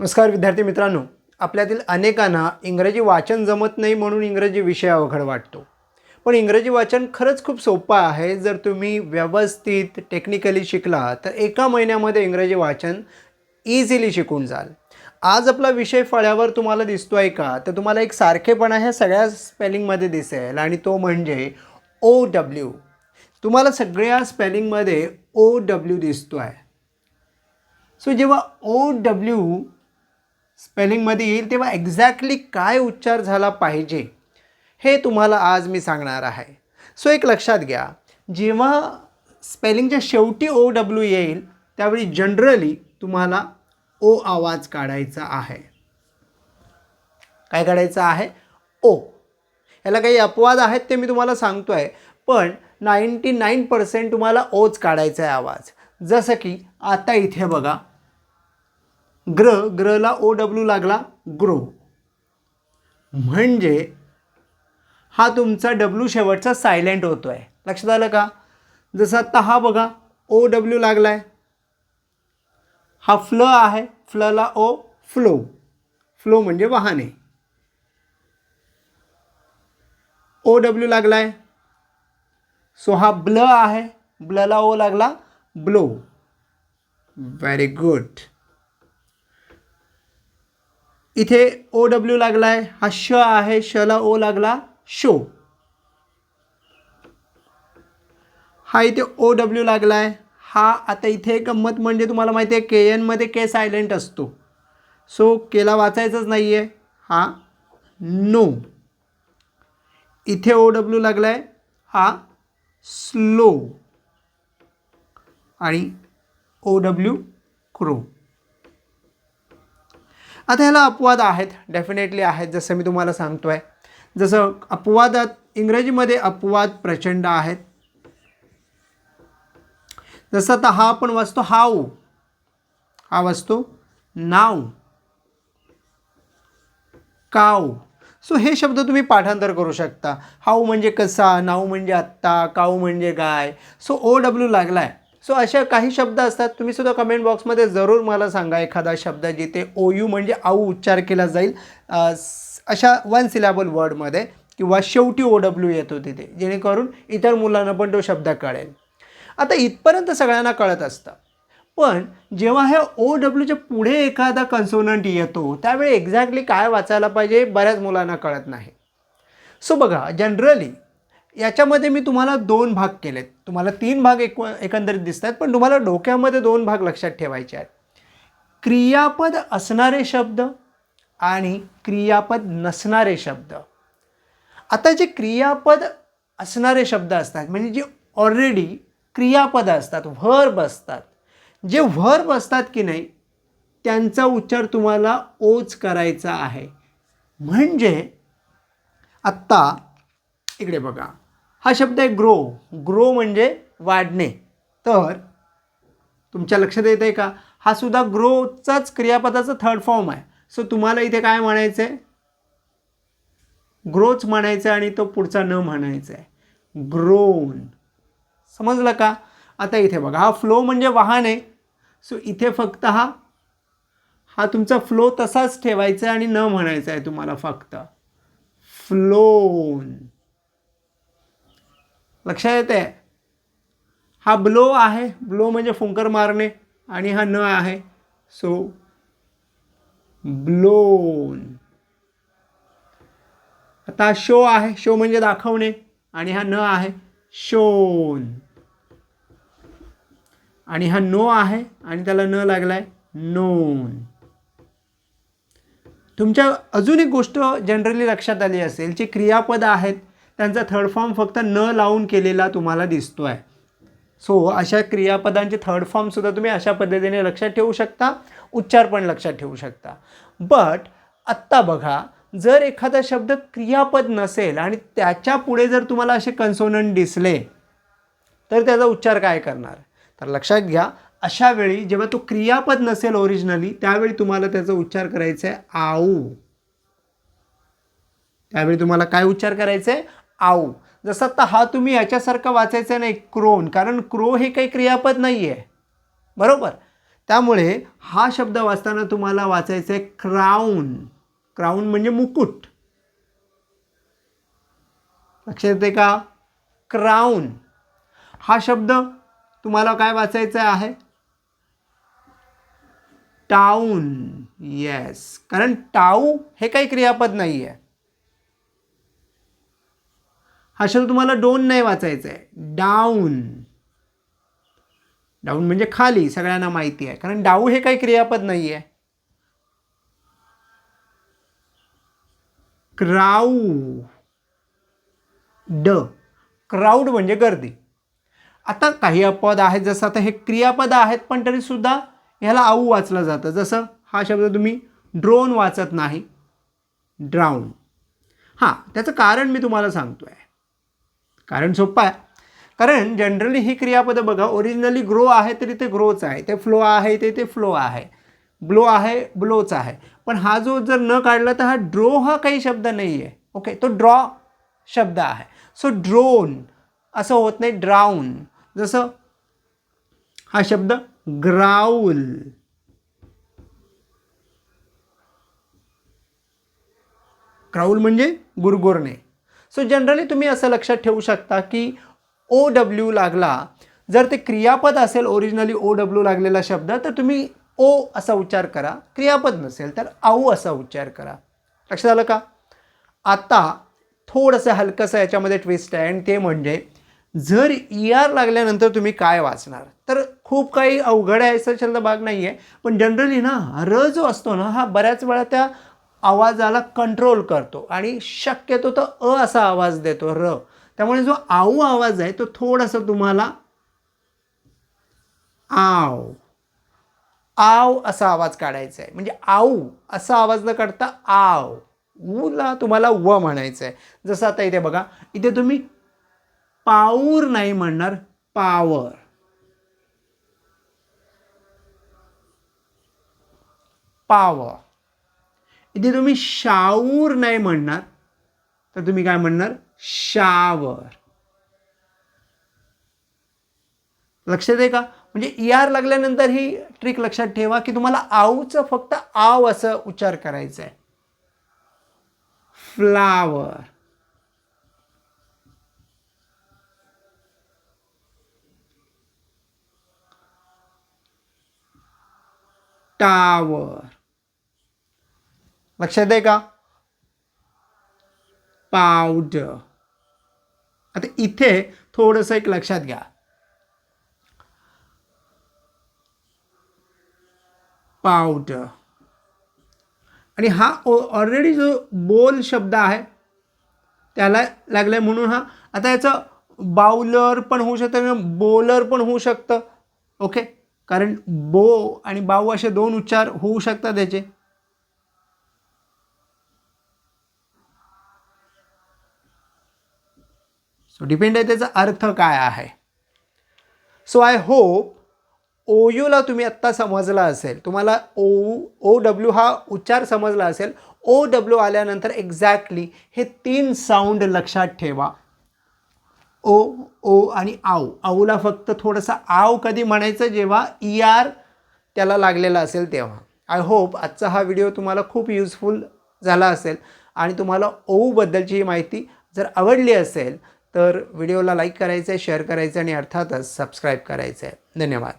नमस्कार विद्यार्थी मित्रांनो. आपल्यातील अनेकांना इंग्रजी वाचन जमत नाही म्हणून इंग्रजी विषय अवघड वाटतो. पण इंग्रजी वाचन खरंच खूप सोपं आहे. जर तुम्ही व्यवस्थित टेक्निकली शिकला तर एका महिन्यामध्ये इंग्रजी वाचन इझिली शिकून जाल. आज आपला विषय फळ्यावर तुम्हाला दिसतो आहे का? तर तुम्हाला एक सारखेपणा ह्या सगळ्या स्पेलिंगमध्ये दिसेल आणि तो म्हणजे ओ डब्ल्यू तुम्हाला सगळ्या स्पेलिंगमध्ये ओ डब्ल्यू दिसतो आहे सो जेव्हा ओ डब्ल्यू स्पेलिंगमध्ये येईल तेव्हा एक्झॅक्टली काय उच्चार झाला पाहिजे हे तुम्हाला आज मी सांगणार आहे. सो एक लक्षात घ्या जेव्हा स्पेलिंगच्या शेवटी ओ डब्ल्यू येईल त्यावेळी जनरली तुम्हाला ओ आवाज काढायचा आहे. काय काढायचं आहे? ओ याला काही अपवाद आहेत ते मी तुम्हाला सांगतो आहे पण नाईंटी नाईन पर्सेंट तुम्हाला ओच काढायचा आहे आवाज. जसं की आता इथे बघा ग्र ग्रला ओ डब्ल्यू लागला ग्रो. म्हणजे हा तुमचा डब्ल्यू शेवटचा सायलेंट होतो आहे लक्षात आलं का? जसं आत्ता हा बघा ओ डब्ल्यू लागला आहे हा फ्ल आहे फ्लला ओ फ्लो फ्लो म्हणजे वाहने. ओ डब्ल्यू लागला आहे सो हा ब्ल आहे ब्लला ओ लागला ब्लो व्हेरी गुड इथे ओ डब्ल्यू लागला आहे हा श आहे. शला ओ लागला शो. हा इथे ओ डब्ल्यू लागला आहे हा आता इथे एक गंमत म्हणजे तुम्हाला माहिती आहे के एनमध्ये के सायलेंट असतो. सो केला वाचायचंच नाही आहे हा नो इथे ओ डब्ल्यू लागला आहे हा स्लो आणि ओ डब्ल्यू क्रो आता ह्याला अपवाद आहेत डेफिनेटली आहेत जसं मी तुम्हाला सांगतो आहे जसं अपवादात इंग्रजीमध्ये अपवाद प्रचंड आहेत. जसं आता हा आपण वाचतो हाऊ. हा वाचतो नाव काव सो हे शब्द तुम्ही पाठांतर करू शकता. हाऊ म्हणजे कसा नाव म्हणजे आत्ता काऊ म्हणजे गाय सो ओ डब्ल्यू लागला आहे सो अशा काही शब्द असतात तुम्ही सुद्धा कमेंट बॉक्समध्ये जरूर मला सांगा एखादा शब्द जिथे ओ यू म्हणजे आऊ उच्चार केला जाईल. अशा वन सिलॅबल वर्डमध्ये किंवा शेवटी ओ डब्ल्यू येतो तिथे जेणेकरून इतर मुलांना पण तो शब्द कळेल. आता इथपर्यंत सगळ्यांना कळत असतं. पण जेव्हा हे ओ डब्ल्यूच्या पुढे एखादा कन्सोनंट येतो त्यावेळी एक्झॅक्टली काय वाचायला पाहिजे बऱ्याच मुलांना कळत नाही. सो बघा जनरली याच्यामध्ये मी तुम्हाला दोन भाग केलेत. तुम्हाला तीन भाग एक एकंदरीत दिसत आहेत पण तुम्हाला डोक्यामध्ये दोन भाग लक्षात ठेवायचे आहेत. क्रियापद असणारे शब्द आणि क्रियापद नसणारे शब्द. आता जे क्रियापद असणारे शब्द असतात म्हणजे जे ऑलरेडी क्रियापद असतात व्हर बसतात जे व्हर बसतात की नाही त्यांचा उच्चार तुम्हाला ओच करायचा आहे. म्हणजे आत्ता इकडे बघा. हा शब्द आहे ग्रो. ग्रो म्हणजे वाढणे. तर तुमच्या लक्षात येत आहे का? हा सुद्धा ग्रोचाच क्रियापदाचा थर्ड फॉर्म आहे. सो तुम्हाला इथे काय म्हणायचं आहे ग्रोच म्हणायचं आहे आणि तो पुढचा न म्हणायचा आहे ग्रोन. समजलं का? आता इथे बघा हा फ्लो म्हणजे वाहन. आहे सो इथे फक्त हा हा तुमचा फ्लो तसाच ठेवायचा आहे आणि न म्हणायचा आहे तुम्हाला फक्त. फ्लोन लक्षात येते हा ब्लो आहे. ब्लो म्हणजे फुंकर मारणे आणि हा न आहे. सो ब्लोन आता शो आहे. शो म्हणजे दाखवणे आणि हा न आहे. शोन आणि हा नो आहे आणि त्याला न लागलाय. नोन तुमच्या अजून एक गोष्ट जनरली लक्षात आली असेल जे क्रियापद आहेत त्यांचा थर्ड फॉर्म फक्त न लावून केलेला तुम्हाला दिसतो आहे सो अशा क्रियापदांचे थर्ड फॉर्मसुद्धा तुम्ही अशा पद्धतीने लक्षात ठेवू शकता उच्चार पण लक्षात ठेवू शकता. बट आत्ता बघा जर एखादा शब्द क्रियापद नसेल आणि त्याच्या पुढे जर तुम्हाला असे कन्सोनंट दिसले तर त्याचा उच्चार काय करणार? तर लक्षात घ्या अशा वेळी जेव्हा तो क्रियापद नसेल ओरिजिनली त्यावेळी तुम्हाला त्याचा उच्चार करायचा आहे आऊ. त्यावेळी तुम्हाला काय उच्चार करायचा आहे आऊ. जसं आता हा तुम्ही याच्यासारखा वाचायचा नाही क्रोन. कारण क्रो हे काही क्रियापद नाही आहे बरोबर? त्यामुळे हा शब्द वाचताना तुम्हाला वाचायचं आहे क्राऊन. क्राऊन म्हणजे मुकुट. लक्षात येते का? क्राऊन. हा शब्द तुम्हाला काय वाचायचा आहे? टाऊन. येस कारण टाऊ हे काही क्रियापद नाही आहे हा शब्द तुम्हाला डोन नाही वाचायचा आहे डाऊन. डाऊन म्हणजे खाली सगळ्यांना माहिती आहे. कारण डाऊ हे काही क्रियापद नाही आहे क्राऊ. ड. क्राऊड म्हणजे गर्दी. आता काही अपवाद आहेत जसं आता हे क्रियापद आहेत पण तरीसुद्धा ह्याला आऊ वाचलं जातं. जसं हा शब्द तुम्ही ड्रोन वाचत नाही. ड्राऊन. हां त्याचं कारण मी तुम्हाला सांगतो आहे कारण सोपं आहे. कारण जनरली ही क्रियापदं बघा ओरिजिनली ग्रो आहे तरी ते ग्रोच आहे. ते फ्लो आहे ते ते फ्लो आहे. ब्लो आहे ब्लोच आहे. पण हा जो जर न काढला तर हा ड्रो हा काही शब्द नाही आहे ओके तो ड्रॉ शब्द आहे. सो ड्रोन असं होत नाही ड्राऊन जसं हा शब्द ग्राउल क्राऊल म्हणजे गुरगुरणे. सो जनरली तुम्ही असं लक्षात ठेवू शकता की ओ डब्ल्यू लागला. जर ते क्रियापद असेल ओरिजिनली ओ डब्ल्यू लागलेला शब्द तर तुम्ही ओ असा उच्चार करा. क्रियापद नसेल तर आऊ असा उच्चार करा. लक्षात आलं का? आता थोडंसं हलकंसं याच्यामध्ये ट्विस्ट आहे आणि ते म्हणजे जर ई आर लागल्यानंतर तुम्ही काय वाचणार? तर खूप काही अवघड आहे असं छंद भाग नाही आहे पण जनरली ना र जो असतो ना हा बऱ्याच वेळा त्या आवाजाला कंट्रोल करतो. आणि शक्यतो तर अ असा आवाज देतो र. त्यामुळे जो आऊ आवाज आहे तो थोडासा तुम्हाला आव आव असा आवाज काढायचा आहे. म्हणजे आऊ असा आवाज न काढता आव ऊला तुम्हाला व म्हणायचं आहे. जसं आता इथे बघा इथे तुम्ही पाऊर नाही म्हणणार पावर. पावर. इथे तुम्ही शाऊर नाही म्हणणार तर तुम्ही काय म्हणणार? शावर. लक्षात आहे का? म्हणजे ई आर लागल्यानंतर ही ट्रिक लक्षात ठेवा की तुम्हाला आऊचं फक्त आव असं उच्चार करायचं आहे फ्लावर टावर लक्षात आहे का? पावडर. आता इथे थोडंसं एक लक्षात घ्या. पावडर. आणि हा ऑलरेडी जो बोल शब्द आहे त्याला लागलाय म्हणून हा आता याचं बाउलर पण होऊ शकतं बोलर पण होऊ शकतं. ओके कारण बो आणि बाऊ असे दोन उच्चार होऊ शकतात त्याचे सो डिपेंड आहे त्याचा अर्थ काय आहे. सो आय होप ओयूला तुम्ही आत्ता समजला असेल. तुम्हाला ओ ओ डब्ल्यू हा उच्चार समजला असेल. ओ डब्ल्यू आल्यानंतर एक्झॅक्टली हे तीन साऊंड लक्षात ठेवा. ओ ओ आणि आऊ. आऊला फक्त थोडंसं आव कधी म्हणायचं जेव्हा ई आर त्याला लागलेला असेल तेव्हा. आय होप आजचा हा व्हिडिओ तुम्हाला खूप युजफुल झाला असेल. आणि तुम्हाला ओऊबद्दलची ही माहिती जर आवडली असेल तर व्हिडिओला लाईक करायचं आहे शेअर करायचं आणि अर्थातच सबस्क्राईब करायचं आहे धन्यवाद.